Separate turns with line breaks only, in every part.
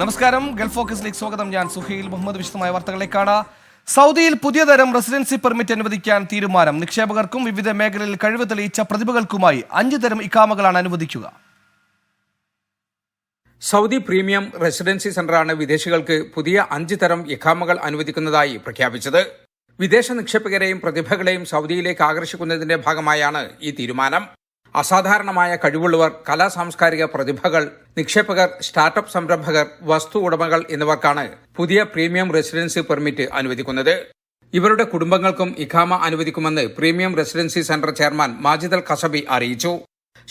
നമസ്കാരം. ഗൾഫ് ഫോക്കസിലേക്ക് സ്വാഗതം. ഞാൻ സുഹൈൽ മുഹമ്മദ്. വിശദമായ വാർത്തകളിലേക്കാണ് സൗദിയിൽ പുതിയ തരം റെസിഡൻസി പെർമിറ്റ് അനുവദിക്കാൻ തീരുമാനം. നിക്ഷേപകർക്കും വിവിധ മേഖലയിൽ കഴിവ് തെളിയിച്ച പ്രതിഭകൾക്കുമായി അഞ്ച് തരം ഇക്കാമകളാണ് അനുവദിക്കുക.
സൗദി പ്രീമിയം റെസിഡൻസി സെന്ററാണ് വിദേശികൾക്ക് പുതിയ അഞ്ച് തരം ഇഖാമകൾ അനുവദിക്കുന്നതായി പ്രഖ്യാപിച്ചത്. വിദേശ നിക്ഷേപകരെയും പ്രതിഭകളെയും സൗദിയിലേക്ക് ആകർഷിക്കുന്നതിന്റെ ഭാഗമായാണ് ഈ തീരുമാനം. അസാധാരണമായ കഴിവുള്ളവർ കലാ സാംസ്കാരിക പ്രതിഭകൾ നിക്ഷേപകർ സ്റ്റാർട്ടപ്പ് സംരംഭകർ വസ്തു ഉടമകൾ എന്നിവർക്കാണ് പുതിയ പ്രീമിയം റെസിഡൻസി പെർമിറ്റ് അനുവദിക്കുന്നത്. ഇവരുടെ കുടുംബങ്ങൾക്കും ഇഖാമ അനുവദിക്കുമെന്ന് premium residency centre chairman Majid al Kasabi അറിയിച്ചു.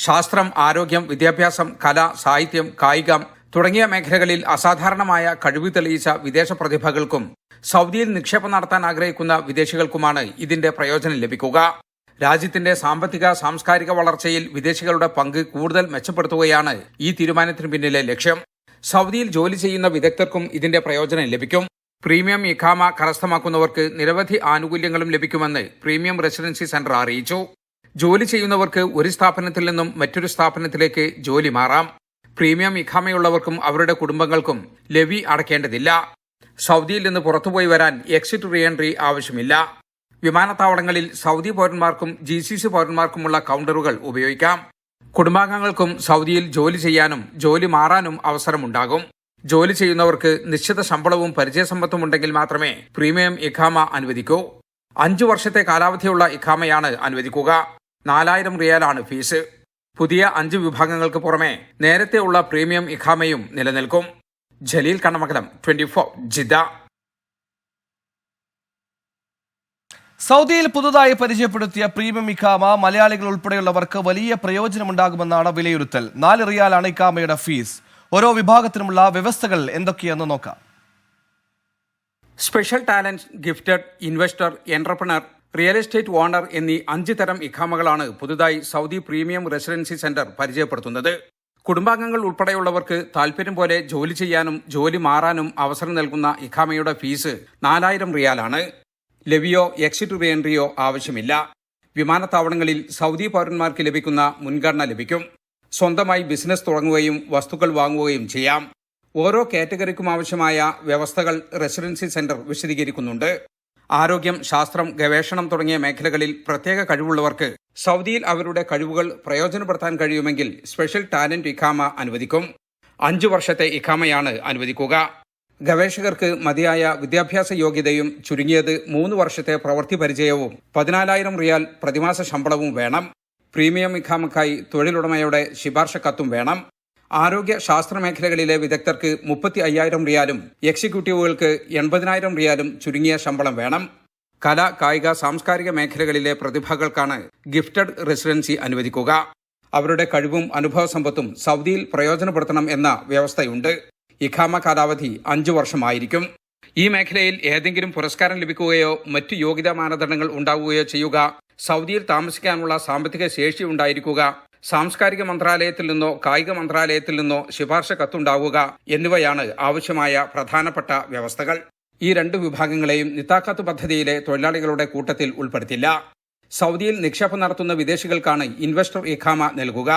ശാസ്ത്രം ആരോഗ്യം വിദ്യാഭ്യാസം കല സാഹിത്യം കായികം തുടങ്ങിയ മേഖലകളിൽ അസാധാരണമായ കഴിവ് തെളിയിച്ച വിദേശ പ്രതിഭകൾക്കും സൗദിയിൽ നിക്ഷേപം നടത്താൻ ആഗ്രഹിക്കുന്ന വിദേശികൾക്കുമാണ് ഇതിന്റെ പ്രയോജനം ലഭിക്കുക. രാജ്യത്തിന്റെ സാമ്പത്തിക സാംസ്കാരിക വളർച്ചയിൽ വിദേശികളുടെ പങ്ക് കൂടുതൽ മെച്ചപ്പെടുത്തുകയാണ് ഈ തീരുമാനത്തിന് പിന്നിലെ ലക്ഷ്യം. സൗദിയിൽ ജോലി ചെയ്യുന്ന വിദഗ്ധർക്കും ഇതിന്റെ പ്രയോജനം ലഭിക്കും. പ്രീമിയം ഇഖാമ കരസ്ഥമാക്കുന്നവർക്ക് നിരവധി ആനുകൂല്യങ്ങളും ലഭിക്കുമെന്ന് പ്രീമിയം റെസിഡൻസി സെന്റർ അറിയിച്ചു. ജോലി ചെയ്യുന്നവർക്ക് ഒരു സ്ഥാപനത്തിൽ നിന്നും മറ്റൊരു സ്ഥാപനത്തിലേക്ക് ജോലി മാറാം. പ്രീമിയം ഇഖാമയുള്ളവർക്കും അവരുടെ കുടുംബങ്ങൾക്കും ലെവി അടയ്ക്കേണ്ടതില്ല. സൗദിയിൽ നിന്ന് പുറത്തുപോയി വരാൻ എക്സിറ്റ് റീ എൻട്രി ആവശ്യമില്ല. വിമാനത്താവളങ്ങളിൽ സൗദി പൌരന്മാർക്കും ജി സി സി പൌരന്മാർക്കുമുള്ള കൗണ്ടറുകൾ ഉപയോഗിക്കാം. കുടുംബാംഗങ്ങൾക്കും സൗദിയിൽ ജോലി ചെയ്യാനും ജോലി മാറാനും അവസരമുണ്ടാകും. ജോലി ചെയ്യുന്നവർക്ക് നിശ്ചിത ശമ്പളവും പരിചയസമ്പത്തും ഉണ്ടെങ്കിൽ മാത്രമേ പ്രീമിയം ഇഖാമ അനുവദിക്കൂ. അഞ്ചു വർഷത്തെ കാലാവധിയുള്ള ഇഖാമയാണ് അനുവദിക്കുക. നാലായിരം റിയാലാണ് ഫീസ്. പുതിയ അഞ്ച് വിഭാഗങ്ങൾക്ക് പുറമെ നേരത്തെയുള്ള പ്രീമിയം ഇഖാമയും നിലനിൽക്കും. Jaleel Kannamangalam twenty four Jeddah
സൗദിയിൽ പുതുതായി പരിചയപ്പെടുത്തിയ പ്രീമിയം ഇഖാമ മലയാളികൾ ഉൾപ്പെടെയുള്ളവർക്ക് വലിയ പ്രയോജനമുണ്ടാകുമെന്നാണ് വിലയിരുത്തൽ. നാല് റിയാലാണ് ഇക്കാമയുടെ ഫീസ്. ഓരോ വിഭാഗത്തിനുമുള്ള വ്യവസ്ഥകൾ എന്തൊക്കെയെന്ന് നോക്കാം.
Special talent gifted investor entrepreneur real estate owner എന്നീ അഞ്ച് തരം ഇഖാമകളാണ് പുതുതായി സൗദി പ്രീമിയം റെസിഡൻസി സെന്റർ പരിചയപ്പെടുത്തുന്നത്. കുടുംബാംഗങ്ങൾ ഉൾപ്പെടെയുള്ളവർക്ക് താൽപര്യം പോലെ ജോലി ചെയ്യാനും ജോലി മാറാനും അവസരം നൽകുന്ന ഇഖാമയുടെ ഫീസ് നാലായിരം റിയാലാണ്. ലെവിയോ എക്സിറ്റ് റീഎൻട്രിയോ ആവശ്യമില്ല. വിമാനത്താവളങ്ങളിൽ സൗദി പൗരന്മാർക്ക് ലഭിക്കുന്ന മുൻഗണന ലഭിക്കും. സ്വന്തമായി ബിസിനസ് തുടങ്ങുകയും വസ്തുക്കൾ വാങ്ങുകയും ചെയ്യാം. ഓരോ കാറ്റഗറിക്കും ആവശ്യമായ വ്യവസ്ഥകൾ റെസിഡൻസി സെന്റർ വിശദീകരിക്കുന്നുണ്ട്. ആരോഗ്യം ശാസ്ത്രം ഗവേഷണം തുടങ്ങിയ മേഖലകളിൽ പ്രത്യേക കഴിവുള്ളവർക്ക് സൗദിയിൽ അവരുടെ കഴിവുകൾ പ്രയോജനപ്പെടുത്താൻ കഴിയുമെങ്കിൽ സ്പെഷ്യൽ ടാലന്റ് ഇഖാമ അനുവദിക്കും. അഞ്ചു വർഷത്തെ ഇഖാമയാണ് അനുവദിക്കുക. ഗവേഷകർക്ക് മതിയായ വിദ്യാഭ്യാസ യോഗ്യതയും ചുരുങ്ങിയത് മൂന്ന് വർഷത്തെ പ്രവൃത്തി പരിചയവും പതിനാലായിരം റിയാൽ പ്രതിമാസ ശമ്പളവും വേണം. പ്രീമിയം ഇഖാമക്കായി തൊഴിലുടമയുടെ ശുപാർശ കത്തും വേണം. ആരോഗ്യ ശാസ്ത്ര മേഖലകളിലെ വിദഗ്ധർക്ക് മുപ്പത്തി അയ്യായിരം റിയാലും എക്സിക്യൂട്ടീവുകൾക്ക് എൺപതിനായിരം റിയാലും ചുരുങ്ങിയ ശമ്പളം വേണം. കല കായിക സാംസ്കാരിക മേഖലകളിലെ പ്രതിഭകൾക്കാണ് ഗിഫ്റ്റഡ് റെസിഡൻസി അനുവദിക്കുക. അവരുടെ കഴിവും അനുഭവ സമ്പത്തും സൗദിയിൽ പ്രയോജനപ്പെടുത്തണം എന്ന വ്യവസ്ഥയുണ്ട്. ഇഖാമ കാലാവധി അഞ്ചു വർഷമായിരിക്കും. ഈ മേഖലയിൽ ഏതെങ്കിലും പുരസ്കാരം ലഭിക്കുകയോ മറ്റു യോഗ്യതാ മാനദണ്ഡങ്ങൾ ഉണ്ടാവുകയോ ചെയ്യുക സൗദിയിൽ താമസിക്കാനുള്ള സാമ്പത്തിക ശേഷി ഉണ്ടായിരിക്കുക സാംസ്കാരിക മന്ത്രാലയത്തിൽ നിന്നോ കായിക മന്ത്രാലയത്തിൽ നിന്നോ ശുപാർശ കത്തുണ്ടാവുക എന്നിവയാണ് ആവശ്യമായ പ്രധാനപ്പെട്ട വ്യവസ്ഥകൾ. ഈ രണ്ട് വിഭാഗങ്ങളെയും നിത്താഖാത്ത് പദ്ധതിയിലെ തൊഴിലാളികളുടെ കൂട്ടത്തിൽ ഉൾപ്പെടുത്തില്ല. സൗദിയിൽ നിക്ഷേപം നടത്തുന്ന വിദേശികൾക്കാണ് ഇൻവെസ്റ്റർ ഇഖാമ നൽകുക.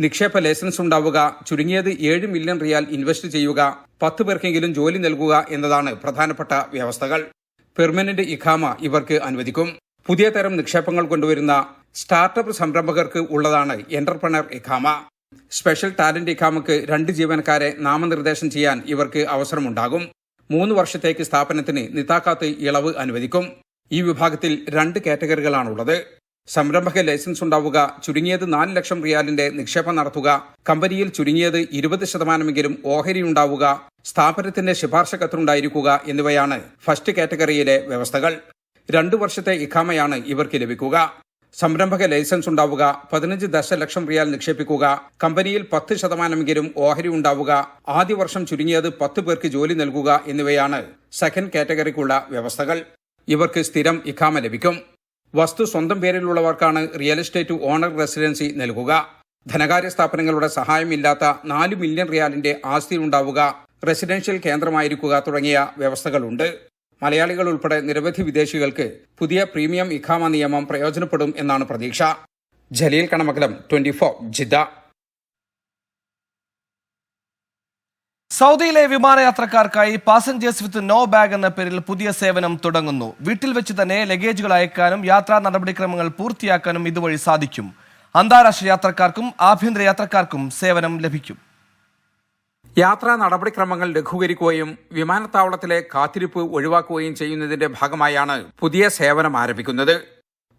നിക്ഷേപ ലൈസൻസ് ഉണ്ടാവുക ചുരുങ്ങിയത് ഏഴ് മില്യൺ റിയാൽ ഇൻവെസ്റ്റ് ചെയ്യുക പത്ത് പേർക്കെങ്കിലും ജോലി നൽകുക എന്നതാണ് പ്രധാനപ്പെട്ട വ്യവസ്ഥകൾ. പെർമനന്റ് ഇഖാമ ഇവർക്ക് അനുവദിക്കും. പുതിയ തരം നിക്ഷേപങ്ങൾ കൊണ്ടുവരുന്ന സ്റ്റാർട്ടപ്പ് സംരംഭകർക്ക് ഉള്ളതാണ് എന്റർപ്രണർ ഇഖാമ. സ്പെഷ്യൽ ടാലന്റ് ഇഖാമക്ക് രണ്ട് ജീവനക്കാരെ നാമനിർദ്ദേശം ചെയ്യാൻ ഇവർക്ക് അവസരമുണ്ടാകും. മൂന്ന് വർഷത്തേക്ക് സ്ഥാപനത്തിന് നിത്താക്കാത്ത് ഇളവ് അനുവദിക്കും. ഈ വിഭാഗത്തിൽ രണ്ട് കാറ്റഗറികളാണുള്ളത്. സംരംഭക ലൈസൻസ് ഉണ്ടാവുക ചുരുങ്ങിയത് നാല് ലക്ഷം റിയാലിന്റെ നിക്ഷേപം നടത്തുക കമ്പനിയിൽ ചുരുങ്ങിയത് ഇരുപത് ശതമാനമെങ്കിലും ഓഹരി ഉണ്ടാവുക സ്ഥാപനത്തിന്റെ ശുപാർശ കത്തുണ്ടായിരിക്കുക എന്നിവയാണ് ഫസ്റ്റ് കാറ്റഗറിയിലെ വ്യവസ്ഥകൾ. രണ്ടു വർഷത്തെ ഇഖാമയാണ് ഇവർക്ക് ലഭിക്കുക. സംരംഭക ലൈസൻസ് ഉണ്ടാവുക പതിനഞ്ച് ദശലക്ഷം റിയാൽ നിക്ഷേപിക്കുക കമ്പനിയിൽ പത്ത് ശതമാനമെങ്കിലും ഓഹരി ഉണ്ടാവുക ആദ്യ വർഷം ചുരുങ്ങിയത് പത്ത് പേർക്ക് ജോലി നൽകുക എന്നിവയാണ് സെക്കൻഡ് കാറ്റഗറിക്കുള്ള വ്യവസ്ഥകൾ. ഇവർക്ക് സ്ഥിരം ഇഖാമ ലഭിക്കും. വസ്തു സ്വന്തം പേരിലുള്ളവർക്കാണ് റിയൽ എസ്റ്റേറ്റ് ഓണർ റെസിഡൻസി നൽകുക. ധനകാര്യ സ്ഥാപനങ്ങളുടെ സഹായമില്ലാത്ത നാല് മില്യൺ റിയാലിന്റെ ആസ്തി ഉണ്ടാവുക റെസിഡൻഷ്യൽ കേന്ദ്രമായിരിക്കുക തുടങ്ങിയ വ്യവസ്ഥകളുണ്ട്. മലയാളികൾ ഉൾപ്പെടെ നിരവധി വിദേശികൾക്ക് പുതിയ പ്രീമിയം ഇഖാമ നിയമം പ്രയോജനപ്പെടും എന്നാണ് പ്രതീക്ഷ. Jaleel Kanamakalam twenty four Jeddah.
സൗദിയിലെ വിമാനയാത്രക്കാർക്കായി പാസഞ്ചേഴ്സ് വിത്ത് നോ ബാഗ് എന്ന പേരിൽ പുതിയ സേവനം തുടങ്ങുന്നു. വീട്ടിൽ വെച്ച് തന്നെ ലഗേജുകൾ അയക്കാനും യാത്രാ നടപടിക്രമങ്ങൾ പൂർത്തിയാക്കാനും ഇതുവഴി സാധിക്കും. അന്താരാഷ്ട്ര യാത്രക്കാർക്കും ആഭ്യന്തര യാത്രക്കാർക്കും സേവനം ലഭിക്കും.
യാത്രാ നടപടിക്രമങ്ങൾ ലഘൂകരിക്കുകയും വിമാനത്താവളത്തിലെ കാത്തിരിപ്പ് ഒഴിവാക്കുകയും ചെയ്യുന്നതിന്റെ ഭാഗമായാണ് പുതിയ സേവനം ആരംഭിക്കുന്നത്.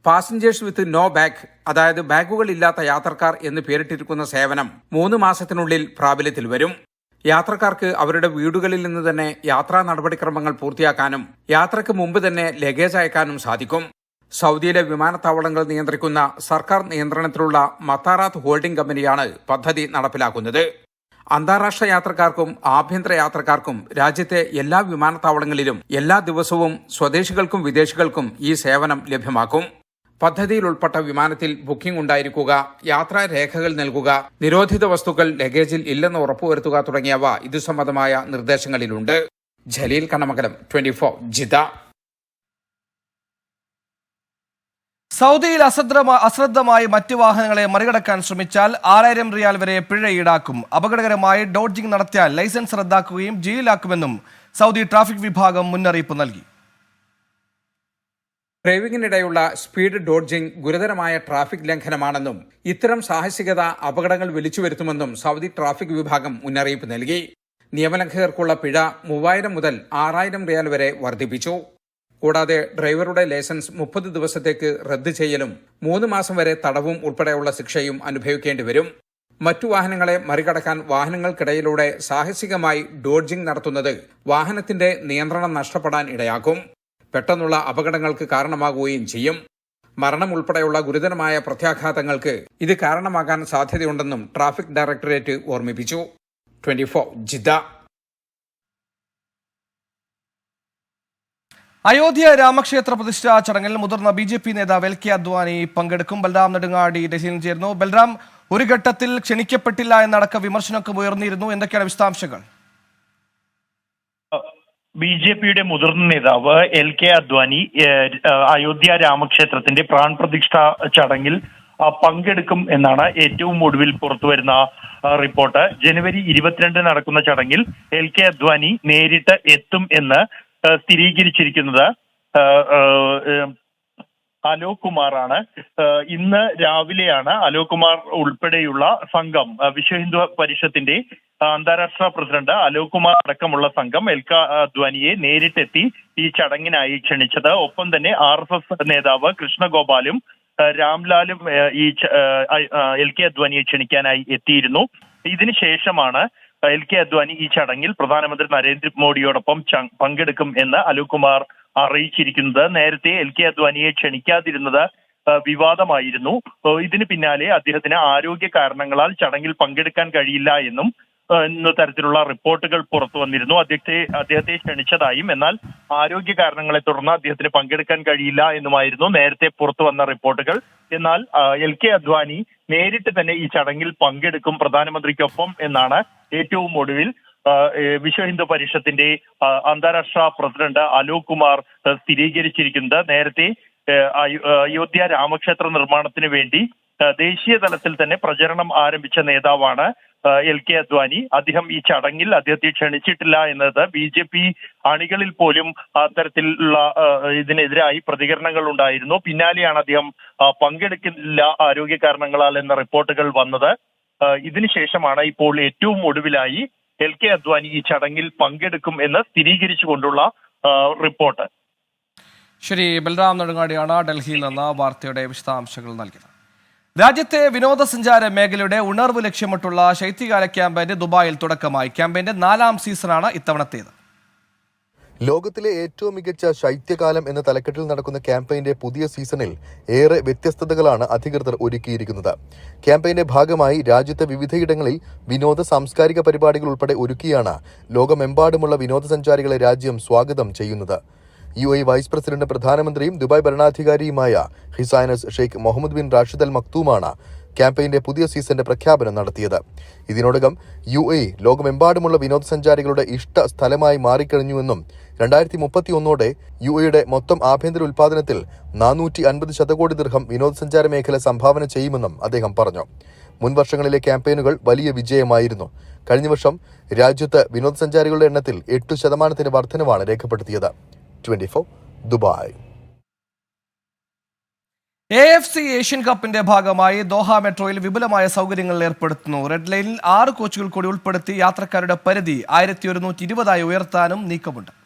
പാസഞ്ചേഴ്സ് വിത്ത് നോ ബാഗ് അതായത് ബാഗുകൾ ഇല്ലാത്ത യാത്രക്കാർ എന്ന് പേരിട്ടിരിക്കുന്ന സേവനം മൂന്ന് മാസത്തിനുള്ളിൽ പ്രാബല്യത്തിൽ വരും. യാത്രക്കാർക്ക് അവരുടെ വീടുകളിൽ നിന്ന് തന്നെ യാത്രാ നടപടിക്രമങ്ങൾ പൂർത്തിയാക്കാനും യാത്രയ്ക്ക് മുമ്പ് തന്നെ ലഗേജ് അയക്കാനും സാധിക്കും. സൗദിയിലെ വിമാനത്താവളങ്ങൾ നിയന്ത്രിക്കുന്ന സർക്കാർ നിയന്ത്രണത്തിലുള്ള മത്താറാത്ത് ഹോൾഡിംഗ് കമ്പനിയാണ് പദ്ധതി നടപ്പിലാക്കുന്നത്. അന്താരാഷ്ട്ര യാത്രക്കാർക്കും ആഭ്യന്തര യാത്രക്കാർക്കും രാജ്യത്തെ എല്ലാ വിമാനത്താവളങ്ങളിലും എല്ലാ ദിവസവും സ്വദേശികൾക്കും വിദേശികൾക്കും ഈ സേവനം ലഭ്യമാക്കും. പദ്ധതിയിൽ ഉൾപ്പെട്ട വിമാനത്തിൽ ബുക്കിംഗ് ഉണ്ടായിരിക്കുക യാത്രാ രേഖകൾ നൽകുക നിരോധിത വസ്തുക്കൾ ലഗേജിൽ ഇല്ലെന്ന് ഉറപ്പുവരുത്തുക തുടങ്ങിയവ ഇതു സംബന്ധമായ നിർദ്ദേശങ്ങളിലുണ്ട്. Jaleel Kannamangalam twenty four Jeddah
സൗദിയിൽ അശ്രദ്ധമാ അശ്രദ്ധമായി മറ്റു വാഹനങ്ങളെ മറികടക്കാൻ ശ്രമിച്ചാൽ ആറായിരം റിയാൽ വരെ പിഴ ഈടാക്കും. അപകടകരമായി ഡോഡ്ജിംഗ് നടത്തിയാൽ ലൈസൻസ് റദ്ദാക്കുകയും ജയിലാക്കുമെന്നും സൗദി ട്രാഫിക് വിഭാഗം മുന്നറിയിപ്പ് നൽകി.
ഡ്രൈവിംഗിനിടെയുള്ള സ്പീഡ് ഡോഡ്ജിംഗ് ഗുരുതരമായ ട്രാഫിക് ലംഘനമാണെന്നും ഇത്തരം സാഹസികത അപകടങ്ങൾ വിളിച്ചു വരുത്തുമെന്നും സൗദി ട്രാഫിക് വിഭാഗം മുന്നറിയിപ്പ് നൽകി. നിയമലംഘകർക്കുള്ള പിഴ മൂവായിരം മുതൽ ആറായിരം റിയാൽ വരെ വർദ്ധിപ്പിച്ചു. കൂടാതെ ഡ്രൈവറുടെ ലൈസൻസ് മുപ്പത് ദിവസത്തേക്ക് റദ്ദ് ചെയ്യലും മൂന്ന് മാസം വരെ തടവും ഉൾപ്പെടെയുള്ള ശിക്ഷയും അനുഭവിക്കേണ്ടി വരും. മറ്റു വാഹനങ്ങളെ മറികടക്കാൻ വാഹനങ്ങൾക്കിടയിലൂടെ സാഹസികമായി ഡോഡ്ജിംഗ് നടത്തുന്നത് വാഹനത്തിന്റെ നിയന്ത്രണം നഷ്ടപ്പെടാൻ ഇടയാക്കും. പെട്ടെന്നുള്ള അപകടങ്ങൾക്ക് കാരണമാകുകയും ചെയ്യും. മരണം ഉൾപ്പെടെയുള്ള ഗുരുതരമായ പ്രത്യാഘാതങ്ങൾക്ക് ഇത് കാരണമാകാൻ സാധ്യതയുണ്ടെന്നും ട്രാഫിക് ഡയറക്ടറേറ്റ് ഓർമ്മിപ്പിച്ചു. Twenty four Jeddah.
അയോധ്യ രാമക്ഷേത്ര പ്രതിഷ്ഠാ ചടങ്ങിൽ മുതിർന്ന ബി ജെ പി നേതാവ് എൽ കെ അദ്വാനി പങ്കെടുക്കും. ബൽറാം നെടുങ്ങാടി ഡൽഹിയിൽ ചേർന്നു ബൽറാം ഒരു ഘട്ടത്തിൽ ക്ഷണിക്കപ്പെട്ടില്ല എന്നടക്കം വിമർശനമൊക്കെ ഉയർന്നിരുന്നു. എന്തൊക്കെയാണ് വിശദാംശങ്ങൾ?
ബി ജെ പിയുടെ മുതിർന്ന നേതാവ് എൽ കെ അദ്വാനി അയോധ്യ രാമക്ഷേത്രത്തിന്റെ പ്രാൺപ്രതിഷ്ഠ ചടങ്ങിൽ പങ്കെടുക്കും എന്നാണ് ഏറ്റവും ഒടുവിൽ പുറത്തുവരുന്ന റിപ്പോർട്ട്. ജനുവരി ഇരുപത്തിരണ്ടിന് നടക്കുന്ന ചടങ്ങിൽ എൽ കെ അദ്വാനി നേരിട്ട് എത്തും എന്ന് സ്ഥിരീകരിച്ചിരിക്കുന്നത് അലോക് കുമാറാണ് ഇന്ന് രാവിലെയാണ് അലോക് കുമാർ ഉൾപ്പെടെയുള്ള സംഘം വിശ്വ ഹിന്ദു പരിഷത്തിന്റെ അന്താരാഷ്ട്ര പ്രസിഡന്റ് അലോക് കുമാർ അടക്കമുള്ള സംഘം എൽക ധ്വനിയെ നേരിട്ടെത്തി ഈ ചടങ്ങിനായി ക്ഷണിച്ചത്. ഒപ്പം തന്നെ ആർ എസ് എസ് നേതാവ് കൃഷ്ണഗോപാലും രാംലാലും ഈ എൽ കെ അദ്വാനിയെ ക്ഷണിക്കാനായി എത്തിയിരുന്നു. ഇതിനുശേഷമാണ് എൽ കെ അദ്വാനി ഈ ചടങ്ങിൽ പ്രധാനമന്ത്രി നരേന്ദ്രമോദിയോടൊപ്പം പങ്കെടുക്കും എന്ന് അലോക് കുമാർ അറിയിച്ചിരിക്കുന്നത്. നേരത്തെ എൽ കെ അദ്വാനിയെ ക്ഷണിക്കാതിരുന്നത് വിവാദമായിരുന്നു. ഇതിന് പിന്നാലെ അദ്ദേഹത്തിന് ആരോഗ്യ കാരണങ്ങളാൽ ചടങ്ങിൽ പങ്കെടുക്കാൻ കഴിയില്ല എന്നും എന്ന തരത്തിലുള്ള റിപ്പോർട്ടുകൾ പുറത്തു വന്നിരുന്നു. അദ്ദേഹത്തെ അദ്ദേഹത്തെ ക്ഷണിച്ചതായും എന്നാൽ ആരോഗ്യ കാരണങ്ങളെ തുടർന്ന് അദ്ദേഹത്തിന് പങ്കെടുക്കാൻ കഴിയില്ല എന്നുമായിരുന്നു നേരത്തെ പുറത്തു വന്ന റിപ്പോർട്ടുകൾ. എന്നാൽ എൽ കെ അദ്വാനി നേരിട്ട് തന്നെ ഈ ചടങ്ങിൽ പങ്കെടുക്കും പ്രധാനമന്ത്രിക്കൊപ്പം എന്നാണ് ഏറ്റവും ഒടുവിൽ വിശ്വ ഹിന്ദു പരിഷത്തിന്റെ അന്താരാഷ്ട്ര പ്രസിഡന്റ് അലോക് കുമാർ സ്ഥിരീകരിച്ചിരിക്കുന്നത് നേരത്തെ അയോധ്യ രാമക്ഷേത്ര നിർമ്മാണത്തിന് വേണ്ടി ദേശീയ തലത്തിൽ തന്നെ പ്രചരണം ആരംഭിച്ച നേതാവാണ് എൽ കെ അദ്വാനി. അദ്ദേഹം ഈ ചടങ്ങിൽ അദ്ദേഹത്തെ ക്ഷണിച്ചിട്ടില്ല എന്നത് ബി ജെ പി അണികളിൽ പോലും അത്തരത്തിലുള്ള ഇതിനെതിരായി പ്രതികരണങ്ങൾ ഉണ്ടായിരുന്നു. പിന്നാലെയാണ് അദ്ദേഹം പങ്കെടുക്കില്ല ആരോഗ്യ കാരണങ്ങളാൽ എന്ന റിപ്പോർട്ടുകൾ വന്നത്. ഇതിനുശേഷമാണ് ഇപ്പോൾ ഏറ്റവും ഒടുവിലായി എൽ കെ അദ്വാനി ഈ ചടങ്ങിൽ പങ്കെടുക്കും എന്ന് സ്ഥിരീകരിച്ചുകൊണ്ടുള്ള റിപ്പോർട്ട്.
ശരി ബൽറാം നെടുങ്ങാടിയാണ് ഡൽഹിയിൽ നിന്ന് വാർത്തയുടെ വിശദാംശങ്ങൾ നൽകിയത്. രാജ്യത്തെ വിനോദസഞ്ചാര മേഖലയുടെ ഉണർവ് ലക്ഷ്യമിട്ടുള്ള ശൈത്യകാല ക്യാമ്പയിന് ദുബായിൽ തുടക്കമായി. ക്യാമ്പയിന്റെ നാലാം സീസണാണ് ഇത്തവണത്തേത്.
ലോകത്തിലെ ഏറ്റവും മികച്ച ശൈത്യകാലം എന്ന തലക്കെട്ടിൽ നടക്കുന്ന ക്യാമ്പയിന്റെ പുതിയ സീസണിൽ ഏറെ വ്യത്യസ്തതകളാണ് അധികൃതർ ഒരുക്കിയിരിക്കുന്നത്. ക്യാമ്പയിന്റെ ഭാഗമായി രാജ്യത്തെ വിവിധയിടങ്ങളിൽ വിനോദ സാംസ്കാരിക പരിപാടികൾ ഉൾപ്പെടെ ഒരുക്കിയാണ് ലോകമെമ്പാടുമുള്ള വിനോദസഞ്ചാരികളെ രാജ്യം സ്വാഗതം ചെയ്യുന്നത്. യു എ വൈസ് പ്രസിഡന്റ് പ്രധാനമന്ത്രിയും Dubai ഭരണാധികാരിയുമായ his highness Sheikh Mohammed bin Rashid Al മക്തൂമാണ് ക്യാമ്പയിന്റെ പുതിയ സീസന്റെ പ്രഖ്യാപനം നടത്തിയത്. ഇതിനോടകം യു എ ലോകമെമ്പാടുമുള്ള വിനോദസഞ്ചാരികളുടെ ഇഷ്ട സ്ഥലമായി മാറിക്കഴിഞ്ഞുവെന്നും രണ്ടായിരത്തി മുപ്പത്തി ഒന്നോടെ യു എയുടെ മൊത്തം ആഭ്യന്തര ഉൽപാദനത്തിൽ നാനൂറ്റി അൻപത് ശതകോടി ദീർഘം വിനോദസഞ്ചാര മേഖല സംഭാവന ചെയ്യുമെന്നും അദ്ദേഹം പറഞ്ഞു. മുൻ വർഷങ്ങളിലെ ക്യാമ്പയിനുകൾ വലിയ വിജയമായിരുന്നു. കഴിഞ്ഞ വർഷം രാജ്യത്ത് വിനോദസഞ്ചാരികളുടെ എണ്ണത്തിൽ എട്ട് ശതമാനത്തിന്റെ വർധനവാണ് രേഖപ്പെടുത്തിയത്. Twenty Dubai.
A F C Asian കപ്പിന്റെ ഭാഗമായി ദോഹ മെട്രോയിൽ വിപുലമായ സൗകര്യങ്ങൾ ഏർപ്പെടുത്തുന്നു. റെഡ് ലൈനിൽ ആറ് കോച്ചുകൾ കൂടി ഉൾപ്പെടുത്തി യാത്രക്കാരുടെ പരിധി ആയിരത്തി ഒരുന്നൂറ്റി ഇരുപതായി ഉയർത്താനും നീക്കമുണ്ട്.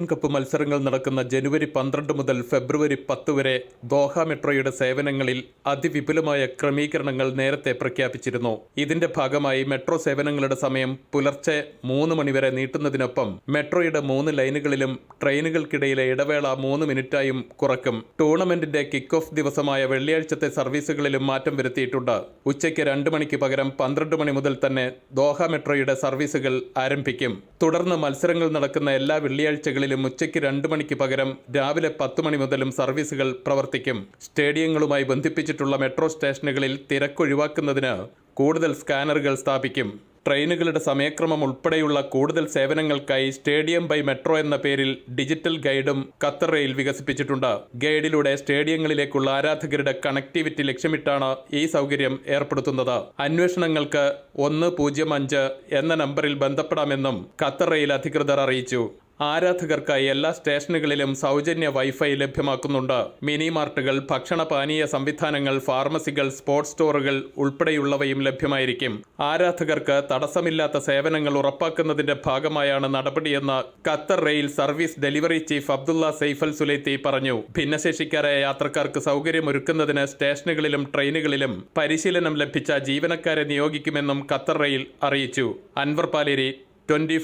കപ്പ് മത്സരങ്ങൾ നടക്കുന്ന ജനുവരി പന്ത്രണ്ട് മുതൽ ഫെബ്രുവരി പത്ത് വരെ ദോഹ മെട്രോയുടെ സേവനങ്ങളിൽ അതിവിപുലമായ ക്രമീകരണങ്ങൾ നേരത്തെ പ്രഖ്യാപിച്ചിരുന്നു. ഇതിന്റെ ഭാഗമായി മെട്രോ സേവനങ്ങളുടെ സമയം പുലർച്ചെ മൂന്ന് മണിവരെ നീട്ടുന്നതിനൊപ്പം മെട്രോയുടെ മൂന്ന് ലൈനുകളിലും ട്രെയിനുകൾക്കിടയിലെ ഇടവേള മൂന്ന് മിനിറ്റായും കുറക്കും. ടൂർണമെന്റിന്റെ കിക്ക് ഓഫ് ദിവസമായ വെള്ളിയാഴ്ചത്തെ സർവീസുകളിലും മാറ്റം വരുത്തിയിട്ടുണ്ട്. ഉച്ചയ്ക്ക് രണ്ട് മണിക്ക് പകരം പന്ത്രണ്ട് മണി മുതൽ തന്നെ ദോഹ മെട്രോയുടെ സർവീസുകൾ ആരംഭിക്കും. തുടർന്ന് മത്സരങ്ങൾ നടക്കുന്ന എല്ലാ വെള്ളിയാഴ്ചകളിലും ഉച്ചയ്ക്ക് രണ്ട് മണിക്ക് പകരം രാവിലെ പത്ത് മണി മുതലും സർവീസുകൾ പ്രവർത്തിക്കും. സ്റ്റേഡിയങ്ങളുമായി ബന്ധിപ്പിച്ചിട്ടുള്ള മെട്രോ സ്റ്റേഷനുകളിൽ തിരക്കൊഴിവാക്കുന്നതിന് കൂടുതൽ സ്കാനറുകൾ സ്ഥാപിക്കും. ട്രെയിനുകളുടെ സമയക്രമം ഉൾപ്പെടെയുള്ള കൂടുതൽ സേവനങ്ങൾക്കായി സ്റ്റേഡിയം ബൈ മെട്രോ എന്ന പേരിൽ ഡിജിറ്റൽ ഗൈഡും ഖത്തർ റെയിൽ വികസിപ്പിച്ചിട്ടുണ്ട്. ഗൈഡിലൂടെ സ്റ്റേഡിയങ്ങളിലേക്കുള്ള ആരാധകരുടെ കണക്ടിവിറ്റി ലക്ഷ്യമിട്ടാണ് ഈ സൗകര്യം ഏർപ്പെടുത്തുന്നത്. അന്വേഷണങ്ങൾക്ക് ഒന്ന് പൂജ്യം അഞ്ച് എന്ന നമ്പറിൽ ബന്ധപ്പെടാമെന്നും ഖത്തർ റെയിൽ അധികൃതർ അറിയിച്ചു. ആരാധകർക്കായി എല്ലാ സ്റ്റേഷനുകളിലും സൗജന്യ വൈഫൈ ലഭ്യമാക്കുന്നുണ്ട്. മിനി മാർട്ടുകൾ ഭക്ഷണ പാനീയ സംവിധാനങ്ങൾ ഫാർമസികൾ സ്പോർട്സ് സ്റ്റോറുകൾ ഉൾപ്പെടെയുള്ളവയും ലഭ്യമായിരിക്കും. ആരാധകർക്ക് തടസ്സമില്ലാത്ത സേവനങ്ങൾ ഉറപ്പാക്കുന്നതിന്റെ ഭാഗമായാണ് നടപടിയെന്ന് Qatar rail service delivery chief Abdullah Saif Al Sulaiti പറഞ്ഞു. ഭിന്നശേഷിക്കാരായ യാത്രക്കാർക്ക് സൗകര്യമൊരുക്കുന്നതിന് സ്റ്റേഷനുകളിലും ട്രെയിനുകളിലും പരിശീലനം ലഭിച്ച ജീവനക്കാരെ നിയോഗിക്കുമെന്നും ഖത്തർ റെയിൽ അറിയിച്ചു. Anwar Paleri twenty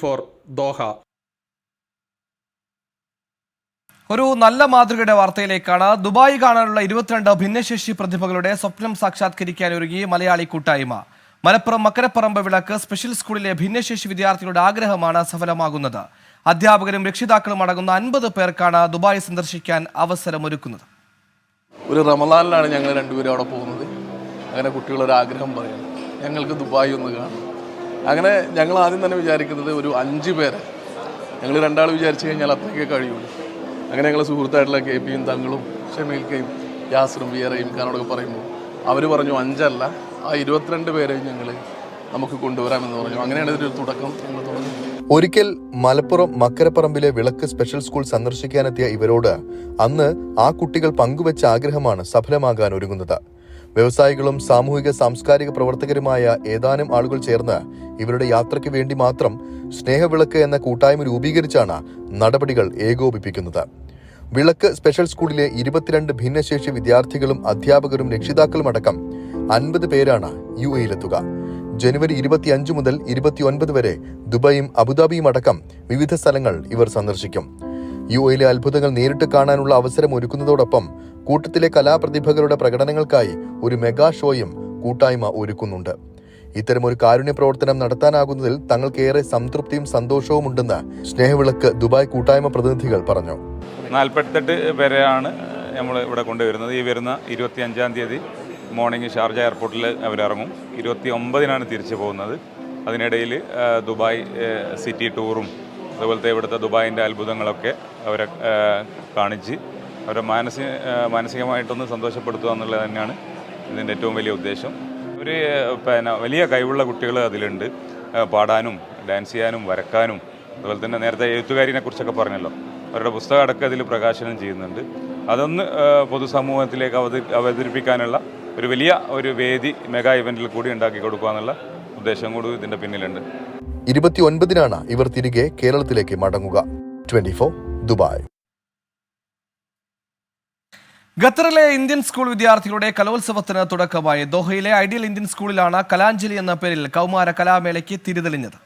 Doha.
ഒരു നല്ല മാതൃകയുടെ വാർത്തയിലേക്കാണ് ദുബായ് കാണാനുള്ള ഇരുപത്തിരണ്ട് ഭിന്നശേഷി പ്രതിഭകളുടെ സ്വപ്നം സാക്ഷാത്കരിക്കാൻ ഒരുങ്ങി മലയാളി കൂട്ടായ്മ. മലപ്പുറം മക്കരപ്പറമ്പ് വിളക്ക് സ്പെഷ്യൽ സ്കൂളിലെ ഭിന്നശേഷി വിദ്യാർത്ഥികളുടെ ആഗ്രഹമാണ് സഫലമാകുന്നത്. അധ്യാപകരും രക്ഷിതാക്കളും അടങ്ങുന്ന അൻപത് പേർക്കാണ് ദുബായ് സന്ദർശിക്കാൻ അവസരമൊരുക്കുന്നത്.
ഒരു റമദാനിലാണ് ഞങ്ങൾ രണ്ടുപേരും അവിടെ പോകുന്നത്. അങ്ങനെ കുട്ടികളൊരു ആഗ്രഹം പറയണം ഞങ്ങൾക്ക് ദുബായ് ഒന്ന് കാണണം. അങ്ങനെ ഞങ്ങൾ ആദ്യം തന്നെ വിചാരിക്കുന്നത് ഒരു അഞ്ച് പേരെ. ഞങ്ങൾ രണ്ടാൾ വിചാരിച്ചു കഴിഞ്ഞാൽ അത്രയ്ക്ക് കഴിയുള്ളൂ. അങ്ങനെ ഞങ്ങൾ സുഹൃത്തായിട്ടുള്ള കെ പിയും തങ്ങളും ഷമീൽക്കയും യാസറും വിയറയും കാനോടൊക്കെ പറയുമ്പോൾ അവർ പറഞ്ഞു അഞ്ചല്ല ആ ഇരുപത്തിരണ്ട് പേരെയും ഞങ്ങൾ നമുക്ക് കൊണ്ടുവരാമെന്ന് പറഞ്ഞു. അങ്ങനെയാണ് ഇതിന്റെ ഒരു തുടക്കം ഞങ്ങൾ തുടങ്ങി.
ഒരിക്കൽ മലപ്പുറം മക്കരപ്പറമ്പിലെ വിളക്ക് സ്പെഷ്യൽ സ്കൂൾ സന്ദർശിക്കാനെത്തിയ ഇവരോട് അന്ന് ആ കുട്ടികൾ പങ്കുവച്ച ആഗ്രഹമാണ് സഫലമാകാൻ ഒരുങ്ങുന്നത്. വ്യവസായികളും സാമൂഹിക സാംസ്കാരിക പ്രവർത്തകരുമായ ഏതാനും ആളുകൾ ചേർന്ന് ഇവരുടെ യാത്രയ്ക്ക് വേണ്ടി മാത്രം സ്നേഹവിളക്ക് എന്ന കൂട്ടായ്മ രൂപീകരിച്ചാണ് നടപടികൾ ഏകോപിപ്പിക്കുന്നത്. വിളക്ക് സ്പെഷ്യൽ സ്കൂളിലെ ഇരുപത്തിരണ്ട് ഭിന്നശേഷി വിദ്യാർത്ഥികളും അധ്യാപകരും രക്ഷിതാക്കളും അടക്കം അൻപത് പേരാണ് യു എയിലെത്തുക. ജനുവരി ഇരുപത്തിയഞ്ച് മുതൽ ഇരുപത്തിയൊൻപത് വരെ ദുബായും അബുദാബിയും അടക്കം വിവിധ സ്ഥലങ്ങൾ ഇവർ സന്ദർശിക്കും. യു എയിലെ അത്ഭുതങ്ങൾ നേരിട്ട് കാണാനുള്ള അവസരം ഒരുക്കുന്നതോടൊപ്പം കൂട്ടത്തിലെ കലാപ്രതിഭകളുടെ പ്രകടനങ്ങൾക്കായി ഒരു മെഗാ ഷോയും കൂട്ടായ്മ ഒരുക്കുന്നുണ്ട്. ഇത്തരമൊരു കാരുണ്യ പ്രവർത്തനം നടത്താനാകുന്നതിൽ തങ്ങൾക്കേറെ സംതൃപ്തിയും സന്തോഷവും ഉണ്ടെന്ന് സ്നേഹവിളക്ക് ദുബായ് കൂട്ടായ്മ പ്രതിനിധികൾ പറഞ്ഞു.
നാൽപ്പത്തെട്ട് പേരെയാണ് നമ്മൾ ഇവിടെ കൊണ്ടുവരുന്നത്. ഈ വരുന്ന ഇരുപത്തി അഞ്ചാം തീയതി മോർണിംഗ് ഷാർജ എയർപോർട്ടിൽ അവരിറങ്ങും. ഇരുപത്തി ഒമ്പതിനാണ് തിരിച്ചു പോകുന്നത്. അതിനിടയിൽ ദുബായ് സിറ്റി ടൂറും അതുപോലത്തെ ഇവിടുത്തെ ദുബായിന്റെ അത്ഭുതങ്ങളൊക്കെ അവരെ കാണിച്ച് അവരെ മാനസിക മാനസികമായിട്ടൊന്ന് സന്തോഷപ്പെടുത്തുക എന്നുള്ളത് തന്നെയാണ് ഇതിന്റെ ഏറ്റവും വലിയ ഉദ്ദേശം. ഒരു പിന്നെ വലിയ കഴിവുള്ള കുട്ടികൾ അതിലുണ്ട്. പാടാനും ഡാൻസ് ചെയ്യാനും വരക്കാനും അതുപോലെ തന്നെ നേരത്തെ എഴുത്തുകാരിനെ കുറിച്ചൊക്കെ പറഞ്ഞല്ലോ. അവരുടെ പുസ്തകം അടക്കം അതിൽ പ്രകാശനം ചെയ്യുന്നുണ്ട്. അതൊന്ന് പൊതുസമൂഹത്തിലേക്ക് അവതരി അവതരിപ്പിക്കാനുള്ള ഒരു വലിയ ഒരു വേദി മെഗാ ഇവന്റിൽ കൂടി ഉണ്ടാക്കി കൊടുക്കുക എന്നുള്ള ഉദ്ദേശം കൂടി ഇതിന്റെ പിന്നിലുണ്ട്.
ഇരുപത്തിയൊൻപതിനാണ് ഇവർ തിരികെ കേരളത്തിലേക്ക് മടങ്ങുക. Twenty four Dubai.
ഖത്തറിലെ ഇന്ത്യൻ സ്കൂൾ വിദ്യാർത്ഥികളുടെ കലോത്സവത്തിന് തുടക്കമായി ദോഹയിലെ ഐഡിയൽ ഇന്ത്യൻ സ്കൂളിലാണ് കലാഞ്ജലി എന്ന പേരിൽ കൗമാര കലാമേളയ്ക്ക് തിരിതെളിഞ്ഞത്.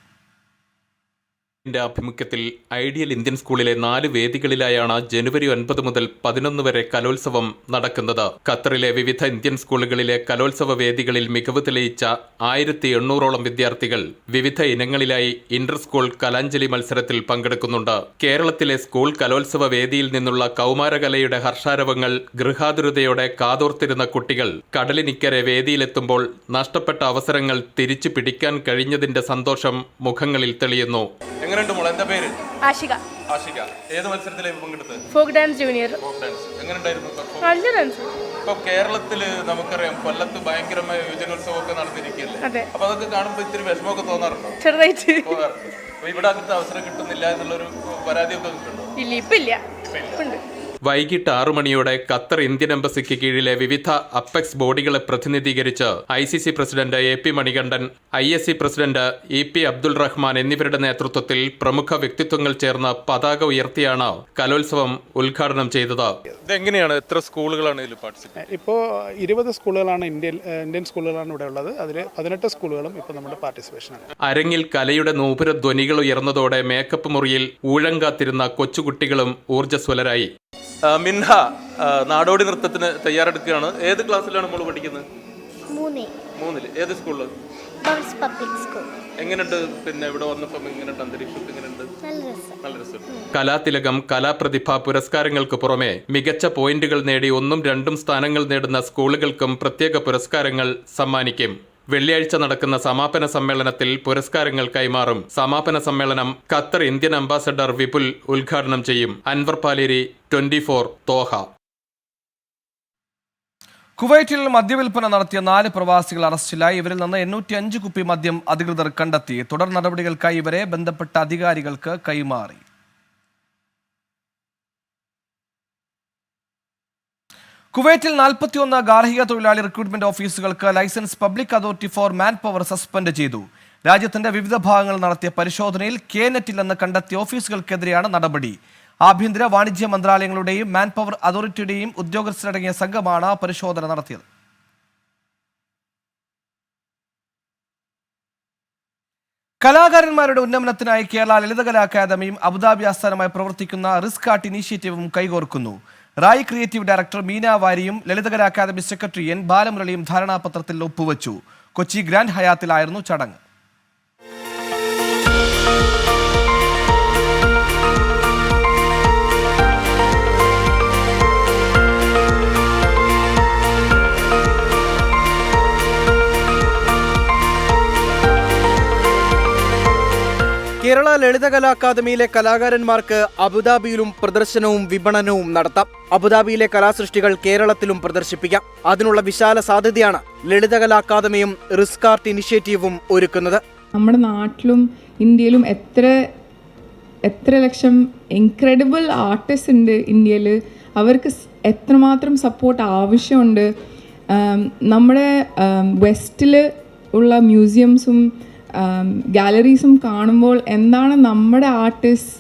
ന്റെ ആഭിമുഖ്യത്തിൽ ഐഡിയൽ ഇന്ത്യൻ സ്കൂളിലെ നാല് വേദികളിലായാണ് ജനുവരി ഒൻപത് മുതൽ പതിനൊന്ന് വരെ കലോത്സവം നടക്കുന്നത്. ഖത്തറിലെ വിവിധ ഇന്ത്യൻ സ്കൂളുകളിലെ കലോത്സവ വേദികളിൽ മികവ് തെളിയിച്ച ആയിരത്തി എണ്ണൂറോളം വിദ്യാർത്ഥികൾ വിവിധ ഇനങ്ങളിലായി ഇന്റർ സ്കൂൾ കലാഞ്ജലി മത്സരത്തിൽ പങ്കെടുക്കുന്നുണ്ട്. കേരളത്തിലെ സ്കൂൾ കലോത്സവ വേദിയിൽ നിന്നുള്ള കൗമാരകലയുടെ ഹർഷാരവങ്ങൾ ഗൃഹാതുരതയോടെ കാതോർത്തിരുന്ന കുട്ടികൾ കടലിനിക്കരെ വേദിയിലെത്തുമ്പോൾ നഷ്ടപ്പെട്ട അവസരങ്ങൾ തിരിച്ചു പിടിക്കാൻ കഴിഞ്ഞതിന്റെ സന്തോഷം മുഖങ്ങളിൽ തെളിയുന്നു.
എങ്ങനെയുണ്ട് മോളെ? എന്താ പേര്?
ആഷിക.
ആഷിക. ഏത് മത്സരത്തിലേക്ക് പങ്കെടുത്തത്?
Folk dance junior.
Folk dance. എങ്ങനെയുണ്ടായിരുന്നു
നല്ല ഡാൻസ്.
ഇപ്പൊ കേരളത്തിൽ നമുക്കറിയാം കൊല്ലത്ത് ഭയങ്കരമായ യുവജനോത്സവം ഒക്കെ നടന്നിരിക്കുകയല്ലേ. അപ്പൊ അതൊക്കെ കാണുമ്പോൾ ഇത്തിരി വിഷമമൊക്കെ തോന്നാറുണ്ടോ?
ചെറുതായിട്ട്.
തോന്നാറുണ്ട്. ഇവിടെ അങ്ങനത്തെ അവസരം കിട്ടുന്നില്ല എന്നുള്ളൊരു പരാതിയൊക്കെ കിട്ടുന്നുണ്ടോ?
ഇല്ല ഇപ്പൊ ഇല്ല. ഉണ്ട്
വൈകിട്ട് ആറു മണിയോടെ ഖത്തർ ഇന്ത്യൻ എംബസിക്ക് കീഴിലെ വിവിധ അപ്പെക്സ് ബോഡികളെ പ്രതിനിധീകരിച്ച് I C C president A P Manikandan I S C president E P Abdul Rahman എന്നിവരുടെ നേതൃത്വത്തിൽ പ്രമുഖ വ്യക്തിത്വങ്ങൾ ചേർന്ന് പതാക ഉയർത്തിയാണ് കലോത്സവം ഉദ്ഘാടനം ചെയ്തത്. ഇതെങ്ങനെയാണ്? എത്ര സ്കൂളുകളാണ് ഇതിൽ പാർട്ടിസിപ്പേറ്റ്
ഇപ്പോൾ ഇരുപത് സ്കൂളുകളാണ് ഇന്ത്യൻ ഇന്ത്യൻ സ്കൂളുകളാണ് ഇവിടെ ഉള്ളത്. അതിൽ പതിനെട്ട് സ്കൂളുകളും ഇപ്പോൾ നമ്മുടെ പാർട്ടിസിപ്പേഷനാണ്.
അരങ്ങിൽ കലയുടെ നൂപുര ധ്വനികൾ ഉയർന്നതോടെ മേക്കപ്പ് മുറിയിൽ ഊഴം കാത്തിരുന്ന കൊച്ചുകുട്ടികളും ഊർജസ്വലരായി. മിൻഹ നാടോടി നൃത്തത്തിന് തയ്യാറെടുക്കുകയാണ്. ഏത് ക്ലാസ്സിലാണ് നമ്മൾ പഠിക്കുന്നത്? മൂന്നിൽ. ഏത് സ്കൂളിൽ
ബൗൾസ് പബ്ലിക് സ്കൂൾ.
എങ്ങനെയുണ്ട്? പിന്നെ ഇവിടെ വന്നപ്പം എങ്ങനെയുണ്ട്? അന്തരീക്ഷമൊക്കെ എങ്ങനെയുണ്ട്?
നല്ല രസം.
നല്ല രസം കലാതിലകം കലാപ്രതിഭ പുരസ്കാരങ്ങൾക്ക് പുറമെ മികച്ച പോയിന്റുകൾ നേടി ഒന്നും രണ്ടും സ്ഥാനങ്ങൾ നേടുന്ന സ്കൂളുകൾക്കും പ്രത്യേക പുരസ്കാരങ്ങൾ സമ്മാനിക്കും. വെള്ളിയാഴ്ച നടക്കുന്ന സമാപന സമ്മേളനത്തിൽ പുരസ്കാരങ്ങൾ കൈമാറും. സമാപന സമ്മേളനം ഖത്തർ ഇന്ത്യൻ അംബാസഡർ വിപുൽ ഉദ്ഘാടനം ചെയ്യും. Anwar Paleri twenty four Doha
കുവൈറ്റിൽ മദ്യവിൽപ്പന നടത്തിയ നാല് പ്രവാസികൾ അറസ്റ്റിലായി. ഇവരിൽ നിന്ന് എണ്ണൂറ്റി അഞ്ച് കുപ്പി മദ്യം അധികൃതർ കണ്ടെത്തി. തുടർ നടപടികൾക്കായി ഇവരെ ബന്ധപ്പെട്ട അധികാരികൾക്ക് കൈമാറി. കുവൈറ്റിൽ നാൽപ്പത്തിയൊന്ന് ഗാർഹിക തൊഴിലാളി recruitment ഓഫീസുകൾക്ക് licence public authority for manpower suspend ചെയ്തു. രാജ്യത്തിന്റെ വിവിധ ഭാഗങ്ങൾ നടത്തിയ പരിശോധനയിൽ കെ നിന്ന് കണ്ടെത്തിയ ഓഫീസുകൾക്കെതിരെയാണ് നടപടി. ആഭ്യന്തര വാണിജ്യ മന്ത്രാലയങ്ങളുടെയും മാൻ പവർ അതോറിറ്റിയുടെയും ഉദ്യോഗസ്ഥരടങ്ങിയ സംഘമാണ് പരിശോധന നടത്തിയത്. കലാകാരന്മാരുടെ ഉന്നമനത്തിനായി കേരള ലളിതകലാ അക്കാദമിയും അബുദാബി ആസ്ഥാനമായി പ്രവർത്തിക്കുന്ന റിസ്ക് ആർട്ട് ഇനീഷ്യേറ്റീവും കൈകോർക്കുന്നു. റായ് ക്രിയേറ്റീവ് ഡയറക്ടർ മീന വാരിയും ലളിതകലാ അക്കാദമി സെക്രട്ടറി എൻ ബാലമുരളിയും ധാരണാപത്രത്തിൽ ഒപ്പുവച്ചു. കൊച്ചി ഗ്രാൻഡ് ഹയാത്തിലായിരുന്നു ചടങ്ങ്.
കേരള ലളിതകലാ അക്കാദമിയിലെ കലാകാരന്മാർക്ക് അബുദാബിയിലും പ്രദർശനവും വിപണനവും നടത്താം. അബുദാബിയിലെ കലാസൃഷ്ടികൾ കേരളത്തിലും പ്രദർശിപ്പിക്കാം. അതിനുള്ള വിശാല സാധ്യതയാണ് ലളിതകലാ അക്കാദമിയും റിസ്ക് ആർട്ട് ഇനിഷ്യേറ്റീവും ഒരുക്കുന്നത്.
നമ്മുടെ നാട്ടിലും ഇന്ത്യയിലും എത്ര എത്ര ലക്ഷം ഇൻക്രെഡിബിൾ ആർട്ടിസ്റ്റ് ഉണ്ട് ഇന്ത്യയിൽ അവർക്ക് എത്രമാത്രം സപ്പോർട്ട് ആവശ്യമുണ്ട്. നമ്മുടെ വെസ്റ്റിൽ ഉള്ള മ്യൂസിയംസും ഗാലറീസും കാണുമ്പോൾ എന്താണ് നമ്മുടെ ആർട്ടിസ്റ്റ്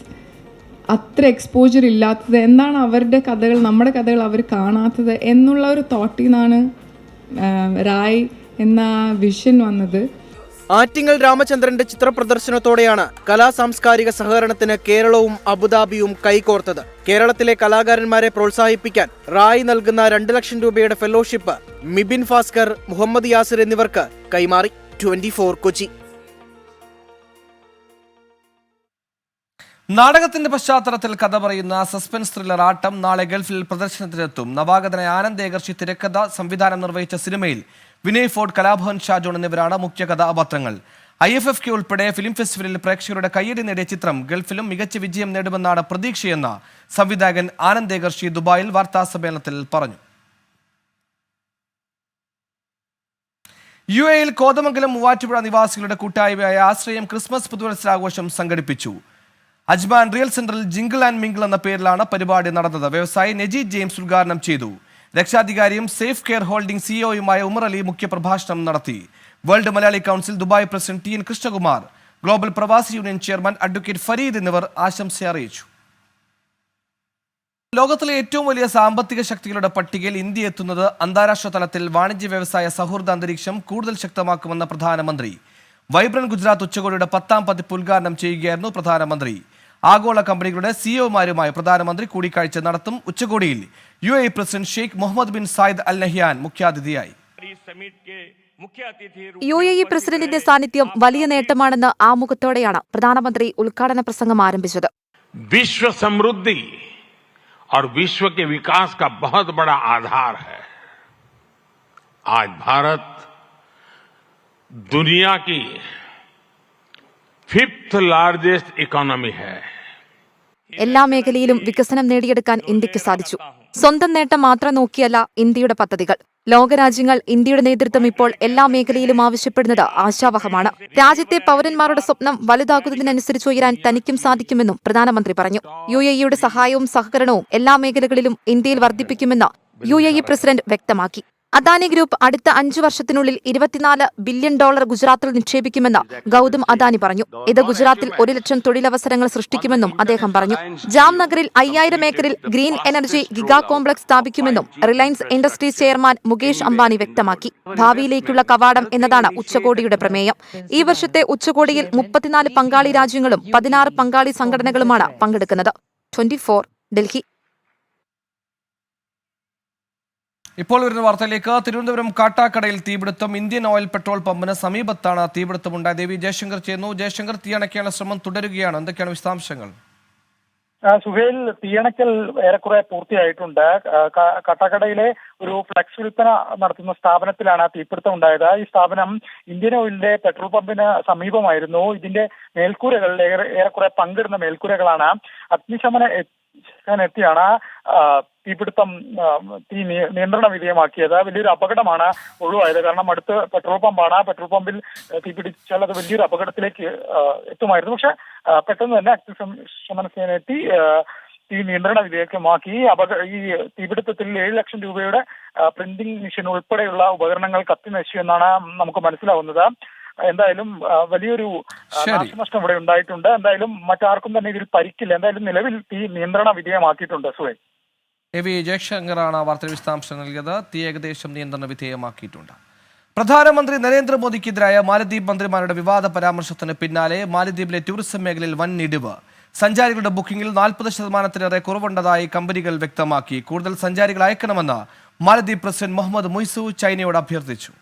അത്ര എക്സ്പോജർ ഇല്ലാത്തത്? എന്താണ് അവരുടെ കഥകൾ നമ്മുടെ കഥകൾ അവർ കാണാത്തത് എന്നുള്ള ഒരു തോട്ടിൽ നിന്നാണ് റായ് എന്ന വിഷൻ വന്നത്.
ആറ്റിങ്ങൽ രാമചന്ദ്രന്റെ ചിത്രപ്രദർശനത്തോടെയാണ് കലാ സാംസ്കാരിക സഹകരണത്തിന് കേരളവും അബുദാബിയും കൈകോർത്തത്. കേരളത്തിലെ കലാകാരന്മാരെ പ്രോത്സാഹിപ്പിക്കാൻ റായ് നൽകുന്ന രണ്ട് ലക്ഷം രൂപയുടെ ഫെലോഷിപ്പ് മിബിൻ ഭാസ്കർ മുഹമ്മദ് യാസിർ എന്നിവർക്ക് കൈമാറി. ട്വന്റി കൊച്ചി.
നാടകത്തിന്റെ പശ്ചാത്തലത്തിൽ കഥ പറയുന്ന സസ്പെൻസ് ത്രില്ലർ ആട്ടം നാളെ ഗൾഫിൽ പ്രദർശനത്തിനെത്തും. നവാഗതനായ ആനന്ദ് ഏകർഷി തിരക്കഥ സംവിധാനം നിർവഹിച്ച സിനിമയിൽ വിനയ് ഫോർഡ് കലാഭവൻ ഷാജോൺ എന്നിവരാണ് മുഖ്യ കഥാപാത്രങ്ങൾ. ഐ എഫ് എഫ് കെ ഉൾപ്പെടെ ഫിലിം ഫെസ്റ്റിവലിൽ പ്രേക്ഷകരുടെ കയ്യടി നേടിയ ചിത്രം ഗൾഫിലും മികച്ച വിജയം നേടുമെന്നാണ് പ്രതീക്ഷയെന്ന് സംവിധായകൻ ആനന്ദ് ഏകർഷി ദുബായിൽ വാർത്താസമ്മേളനത്തിൽ പറഞ്ഞു. യു എയിൽ കോതമംഗലം മൂവാറ്റുപുഴ നിവാസികളുടെ കൂട്ടായ്മയായ ആശ്രയം ക്രിസ്മസ് പുതുവത്സരാഘോഷം സംഘടിപ്പിച്ചു. അജ്മാൻ റിയൽ സെന്ററിൽ ജിങ്കിൾ ആൻഡ് മിങ്കിൾ എന്ന പേരിലാണ് പരിപാടി നടന്നത്. വ്യവസായി നജീദ് ജെയിംസ് ഉദ്ഘാടനം ചെയ്തു. രക്ഷാധികാരിയും സേഫ് കെയർ ഹോൾഡിംഗ് സിഇഒയുമായ ഉമർ അലി മുഖ്യപ്രഭാഷണം നടത്തി. World Malayali council Dubai president T N Krishnakumar global Pravasi union chairman advocate Fareed എന്നിവർ ആശംസ അറിയിച്ചു. ലോകത്തിലെ ഏറ്റവും വലിയ സാമ്പത്തിക ശക്തികളുടെ പട്ടികയിൽ ഇന്ത്യ എത്തുന്നത് അന്താരാഷ്ട്ര തലത്തിൽ വാണിജ്യ വ്യവസായ സൗഹൃദ അന്തരീക്ഷം കൂടുതൽ ശക്തമാക്കുമെന്ന പ്രധാനമന്ത്രി. വൈബ്രന്റ് ഗുജറാത്ത് ഉച്ചകോടിയുടെ പത്താം പതിപ്പ് ഉദ്ഘാടനം ചെയ്യുകയായിരുന്നു പ്രധാനമന്ത്രി. ആഗോള കമ്പനികളുടെ സിഇഒമാരുമായി പ്രധാനമന്ത്രി കൂടിക്കാഴ്ച നടത്തും ഉച്ചകോടിയിൽ U A president Sheikh Mohammed bin Zayed Al Nahyan മുഖ്യാതിഥിയായി
യു എ ഇ പ്രസിഡന്റിന്റെ സാന്നിധ്യം വലിയ നേട്ടമാണെന്ന് ആമുഖത്തോടെയാണ് പ്രധാനമന്ത്രി ഉദ്ഘാടന പ്രസംഗം ആരംഭിച്ചത്
विश्व समृद्धि और विश्व के विकास का बहुत बड़ा आधार है आज भारत दुनिया की ഫിഫ്ത്ത് ലാർജസ്റ്റ് ഇക്കോണമി ഹേ
എല്ലാ മേഖലയിലും വികസനം നേടിയെടുക്കാൻ ഇന്ത്യയ്ക്ക് സാധിച്ചു. സ്വന്തം നേട്ടം മാത്രം നോക്കിയല്ല ഇന്ത്യയുടെ പദ്ധതികൾ. ലോകരാജ്യങ്ങൾ ഇന്ത്യയുടെ നേതൃത്വം ഇപ്പോൾ എല്ലാ മേഖലയിലും ആവശ്യപ്പെടുന്നത് ആശാവഹമാണ്. രാജ്യത്തെ പൗരന്മാരുടെ സ്വപ്നം വലുതാക്കുന്നതിനനുസരിച്ച് ഉയരാൻ തനിക്കും സാധിക്കുമെന്നും പ്രധാനമന്ത്രി പറഞ്ഞു. യു എയുടെ സഹായവും സഹകരണവും എല്ലാ മേഖലകളിലും ഇന്ത്യയിൽ വർദ്ധിപ്പിക്കുമെന്ന് യു പ്രസിഡന്റ് വ്യക്തമാക്കി. അദാനി ഗ്രൂപ്പ് അടുത്ത അഞ്ചു വർഷത്തിനുള്ളിൽ ഇരുപത്തിനാല് ബില്യൺ ഡോളർ ഗുജറാത്തിൽ നിക്ഷേപിക്കുമെന്ന് ഗൗതം അദാനി പറഞ്ഞു. ഇത് ഗുജറാത്തിൽ ഒരു ലക്ഷം തൊഴിലവസരങ്ങൾ സൃഷ്ടിക്കുമെന്നും അദ്ദേഹം പറഞ്ഞു. ജാംനഗറിൽ അയ്യായിരം ഏക്കറിൽ ഗ്രീൻ എനർജി ഗിഗാ കോംപ്ലക്സ് സ്ഥാപിക്കുമെന്നും Reliance Industries chairman Mukesh Ambani വ്യക്തമാക്കി. ഭാവിയിലേക്കുള്ള കവാടം എന്നതാണ് ഉച്ചകോടിയുടെ പ്രമേയം. ഈ വർഷത്തെ ഉച്ചകോടിയിൽ മുപ്പത്തിനാല് പങ്കാളി രാജ്യങ്ങളും പതിനാറ് പങ്കാളി സംഘടനകളുമാണ് പങ്കെടുക്കുന്നത്. ട്വന്റി ഡൽഹി.
ഇപ്പോൾ വരുന്ന വാർത്തയിലേക്ക് തിരുവനന്തപുരം കാട്ടാക്കടയിൽ തീപിടുത്തം. ഇന്ത്യൻ ഓയിൽ പെട്രോൾ പമ്പിന് സമീപത്താണ് തീപിടുത്തമുണ്ടായത് ദേവി ജയശങ്കർ ചെയ്യുന്നു ജയശങ്കർ തീയണയ്ക്കാനുള്ള ശ്രമം തുടരുകയാണ്. എന്തൊക്കെയാണ് വിശദാംശങ്ങൾ?
സുഹേൽ തീയണയ്ക്കൽ ഏറെക്കുറെ പൂർത്തിയായിട്ടുണ്ട്. കട്ടക്കടയിലെ ഒരു ഫ്ലക്സ് വിൽപ്പന നടത്തുന്ന സ്ഥാപനത്തിലാണ് തീപിടുത്തം ഉണ്ടായത്. ഈ സ്ഥാപനം ഇന്ത്യൻ ഓയിലിന്റെ പെട്രോൾ പമ്പിന് സമീപമായിരുന്നു. ഇതിന്റെ മേൽക്കൂരകൾ ഏറെക്കുറെ പങ്കിടുന്ന മേൽക്കൂരകളാണ്. അഗ്നിശമന എത്തിയാണ് തീപിടുത്തം തീ നിയ- നിയന്ത്രണ വിധേയമാക്കിയത് വലിയൊരു അപകടമാണ് ഒഴിവായത് കാരണം അടുത്ത് പെട്രോൾ പമ്പാണ്. പെട്രോൾ പമ്പിൽ തീപിടിച്ചാൽ അത് വലിയൊരു അപകടത്തിലേക്ക് എത്തുമായിരുന്നു. പക്ഷെ പെട്ടെന്ന് തന്നെ അഗ്നിശമന സേന എത്തി തീ നിയന്ത്രണ വിധേയമാക്കി. അപക ഈ തീപിടുത്തത്തിൽ ഏഴ് ലക്ഷം രൂപയുടെ പ്രിന്റിംഗ് മെഷീൻ ഉൾപ്പെടെയുള്ള ഉപകരണങ്ങൾ കത്തി നശിച്ചു എന്നാണ് നമുക്ക് മനസ്സിലാവുന്നത്. എന്തായാലും വലിയൊരു. നാശനഷ്ടം ഇവിടെ ഉണ്ടായിട്ടുണ്ട്. എന്തായാലും മറ്റാർക്കും തന്നെ ഇതിൽ പരിക്കില്ല. എന്തായാലും നിലവിൽ തീ നിയന്ത്രണ വിധേയമാക്കിയിട്ടുണ്ട് സുഹേൽ
വി ജയശങ്കറാണ് വാർത്തയിൽ വിശദാംശം നൽകിയത്. തീ ഏകദേശം നിയന്ത്രണ വിധേയമാക്കിയിട്ടുണ്ട്. പ്രധാനമന്ത്രി നരേന്ദ്രമോദിക്കെതിരായ മാലദ്വീപ് മന്ത്രിമാരുടെ വിവാദ പരാമർശത്തിന് പിന്നാലെ മാലദ്വീപിലെ ടൂറിസം മേഖലയിൽ വൻ ഇടിവ് സഞ്ചാരികളുടെ ബുക്കിംഗിൽ നാൽപ്പത് ശതമാനത്തിലേറെ കുറവുണ്ടതായി കമ്പനികൾ വ്യക്തമാക്കി. കൂടുതൽ സഞ്ചാരികൾ അയക്കണമെന്ന് മാലദ്വീപ് പ്രസിഡന്റ് മുഹമ്മദ് മുയ്സു ചൈനയോട് അഭ്യർത്ഥിച്ചു.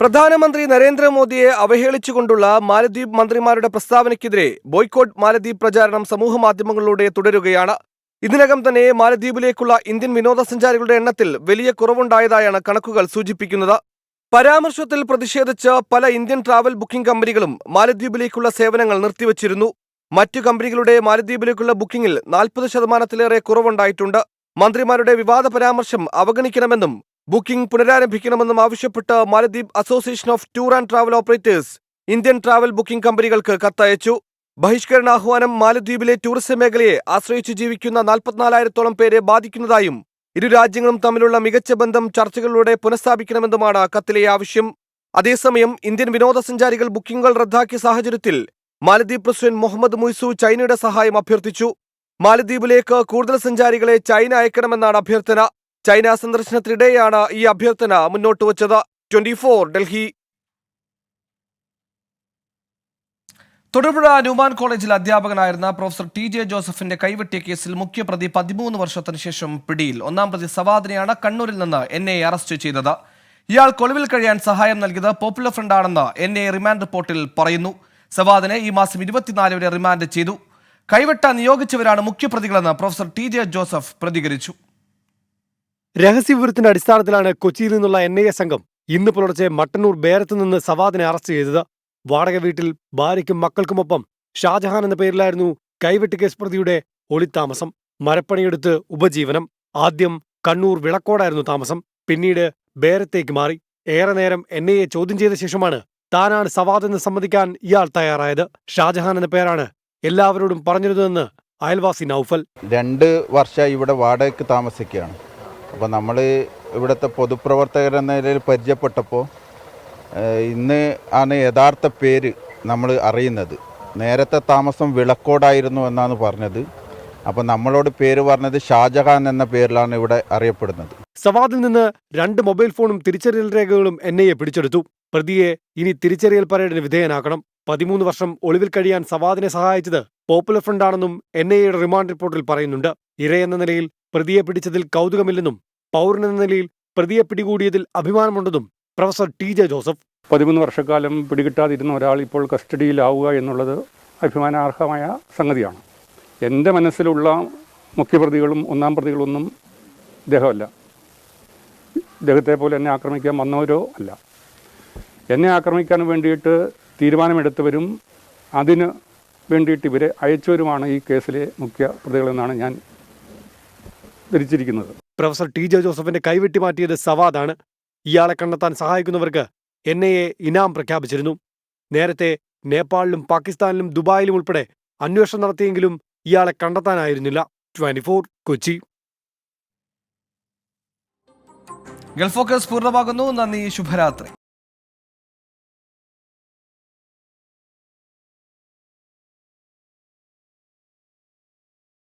പ്രധാനമന്ത്രി നരേന്ദ്രമോദിയെ അവഹേളിച്ചുകൊണ്ടുള്ള മാലദ്വീപ് മന്ത്രിമാരുടെ പ്രസ്താവനയ്ക്കെതിരെ ബോയ്ക്കോട്ട് മാലദ്വീപ് പ്രചാരണം സമൂഹമാധ്യമങ്ങളിലൂടെ തുടരുകയാണ് ഇതിനകം തന്നെ മാലദ്വീപിലേക്കുള്ള ഇന്ത്യൻ വിനോദസഞ്ചാരികളുടെ എണ്ണത്തിൽ വലിയ കുറവുണ്ടായതായാണ് കണക്കുകൾ സൂചിപ്പിക്കുന്നത്. പരാമർശത്തിൽ പ്രതിഷേധിച്ച് പല ഇന്ത്യൻ ട്രാവൽ ബുക്കിംഗ് കമ്പനികളും മാലദ്വീപിലേക്കുള്ള സേവനങ്ങൾ നിർത്തിവച്ചിരുന്നു. മറ്റു കമ്പനികളുടെ മാലദ്വീപിലേക്കുള്ള ബുക്കിംഗിൽ നാൽപ്പത് ശതമാനത്തിലേറെ കുറവുണ്ടായിട്ടുണ്ട്. മന്ത്രിമാരുടെ വിവാദ പരാമർശം അവഗണിക്കണമെന്നും ബുക്കിംഗ് പുനരാരംഭിക്കണമെന്നും ആവശ്യപ്പെട്ട് Maldives association of tour and travel operators Indian travel booking കമ്പനികൾക്ക് കത്തയച്ചു. ബഹിഷ്കരണാഹ്വാനം മാലദ്വീപിലെ ടൂറിസം മേഖലയെ ആശ്രയിച്ച് ജീവിക്കുന്ന നാൽപ്പത്തിനാലായിരത്തോളം പേരെ ബാധിക്കുന്നതായും ഇരു രാജ്യങ്ങളും തമ്മിലുള്ള മികച്ച ബന്ധം ചർച്ചകളിലൂടെ പുനഃസ്ഥാപിക്കണമെന്നുമാണ് കത്തിലെ ആവശ്യം. അതേസമയം ഇന്ത്യൻ വിനോദസഞ്ചാരികൾ ബുക്കിംഗുകൾ റദ്ദാക്കിയ സാഹചര്യത്തിൽ മാലദ്വീപ് പ്രസിഡന്റ് മുഹമ്മദ് മുയ്സു ചൈനയുടെ സഹായം അഭ്യർത്ഥിച്ചു. മാലദ്വീപിലേക്ക് കൂടുതൽ സഞ്ചാരികളെ ചൈന അയക്കണമെന്നാണ് അഭ്യർത്ഥന. ചൈന സന്ദർശനത്തിനിടെയാണ് ഈ അഭ്യർത്ഥന മുന്നോട്ട് twenty Delhi Thodupuzha Newman college അധ്യാപകനായിരുന്ന പ്രൊഫസർ ടി ജെ ജോസഫിന്റെ കൈവെട്ടിയ കേസിൽ മുഖ്യപ്രതി പതിമൂന്ന് വർഷത്തിന് ശേഷം പിടിയിൽ. ഒന്നാം പ്രതി സവാദിനെയാണ് കണ്ണൂരിൽ നിന്ന് എൻ ഐ അറസ്റ്റ് ചെയ്തത്. ഇയാൾ കൊളിവിൽ കഴിയാൻ സഹായം നൽകിയത് പോപ്പുലർ ഫ്രണ്ടാണെന്ന് എൻ ഐ റിമാൻഡ് റിപ്പോർട്ടിൽ പറയുന്നു. സവാദിനെ ഈ മാസം ഇരുപത്തിനാല് വരെ റിമാൻഡ് ചെയ്തു. കൈവെട്ടാൻ നിയോഗിച്ചവരാണ് മുഖ്യപ്രതികളെന്ന് പ്രൊഫസർ ടി ജെ ജോസഫ് പ്രതികരിച്ചു.
രഹസ്യവിവരത്തിന്റെ അടിസ്ഥാനത്തിലാണ് കൊച്ചിയിൽ നിന്നുള്ള എൻ എ സംഘം ഇന്ന് പുലർച്ചെ മട്ടന്നൂർ ബേരത്ത് നിന്ന് സവാദിനെ അറസ്റ്റ് ചെയ്തത്. വാടക വീട്ടിൽ ഭാര്യയ്ക്കും മക്കൾക്കുമൊപ്പം ഷാജഹാൻ എന്ന പേരിലായിരുന്നു കൈവെട്ട് കേസ് പ്രതിയുടെ ഒളിത്താമസം. മരപ്പണിയെടുത്ത് ഉപജീവനം. ആദ്യം കണ്ണൂർ വിളക്കോടായിരുന്നു താമസം. പിന്നീട് ബേരത്തേക്ക് മാറി. ഏറെ നേരം എൻ ഐ എ ചോദ്യം ചെയ്ത ശേഷമാണ് താനാണ് സവാദ് എന്ന് സമ്മതിക്കാൻ ഇയാൾ തയ്യാറായത്. ഷാജഹാൻ എന്ന പേരാണ് എല്ലാവരോടും പറഞ്ഞിരുന്നതെന്ന് അയൽവാസി നൌഫൽ.
രണ്ട് വർഷം ഇവിടെ വാടകയ്ക്ക് താമസിക്കുകയാണ്. അപ്പോൾ നമ്മൾ ഇവിടുത്തെ പൊതുപ്രവർത്തകർ എന്ന നിലയിൽ പരിചയപ്പെട്ടപ്പോൾ ഇന്ന് ആണ് യഥാർത്ഥ പേര് നമ്മൾ അറിയുന്നത്. നേരത്തെ താമസം വിളക്കോടായിരുന്നു എന്നാണ് പറഞ്ഞത്. അപ്പോൾ നമ്മളോട് പേര് പറഞ്ഞത് ഷാജഹാൻ എന്ന പേരിലാണ് ഇവിടെ അറിയപ്പെടുന്നത്.
സവാദിൽ നിന്ന് രണ്ട് മൊബൈൽ ഫോണും തിരിച്ചറിയൽ രേഖകളും എൻ ഐ എ പിടിച്ചെടുത്തു. പ്രതിയെ ഇനി തിരിച്ചറിയൽ പരേഡിന് വിധേയനാക്കണം. പതിമൂന്ന് വർഷം ഒളിവിൽ കഴിയാൻ സവാദിനെ സഹായിച്ചത് പോപ്പുലർ ഫ്രണ്ട് ആണെന്നും എൻ ഐ എയുടെ റിമാൻഡ് റിപ്പോർട്ടിൽ പറയുന്നുണ്ട്. ഇരയെന്ന നിലയിൽ പ്രതിയെ പിടിച്ചതിൽ കൗതുകമില്ലെന്നും പൗരനെന്ന നിലയിൽ പ്രതിയെ പിടികൂടിയതിൽ അഭിമാനമുണ്ടെന്നും പ്രൊഫസർ ടി ജെ ജോസഫ്.
പതിമൂന്ന് വർഷക്കാലം പിടികിട്ടാതിരുന്ന ഒരാൾ ഇപ്പോൾ കസ്റ്റഡിയിലാവുക എന്നുള്ളത് അഭിമാനാർഹമായ സംഗതിയാണ്. എന്റെ മനസ്സിലുള്ള മുഖ്യപ്രതികളും ഒന്നാം പ്രതികളൊന്നും ഇദ്ദേഹമല്ല. ഇദ്ദേഹത്തെ പോലെ എന്നെ ആക്രമിക്കാൻ വന്നവരോ അല്ല. എന്നെ ആക്രമിക്കാൻ വേണ്ടിയിട്ട് തീരുമാനമെടുത്തവരും അതിന് വേണ്ടിയിട്ട് ഇവരെ അയച്ചവരുമാണ് ഈ കേസിലെ മുഖ്യ പ്രതികളെന്നാണ് ഞാൻ ധരിച്ചിരിക്കുന്നത്.
പ്രൊഫസർ ടി ജെ ജോസഫിന്റെ കൈവെട്ടി മാറ്റിയത് സവാദാണ്. ഇയാളെ കണ്ടെത്താൻ സഹായിക്കുന്നവർക്ക് എൻ ഐ എ ഇനാം പ്രഖ്യാപിച്ചിരുന്നു. നേരത്തെ നേപ്പാളിലും പാകിസ്ഥാനിലും ദുബായിലും ഉൾപ്പെടെ അന്വേഷണം നടത്തിയെങ്കിലും ഇയാളെ കണ്ടെത്താനായിരുന്നില്ല. ട്വന്റി കൊച്ചി.
ഗൾഫ് ഫോക്കസ് പൂർണമാകുന്നു. നന്ദി ശുഭരാത്രി.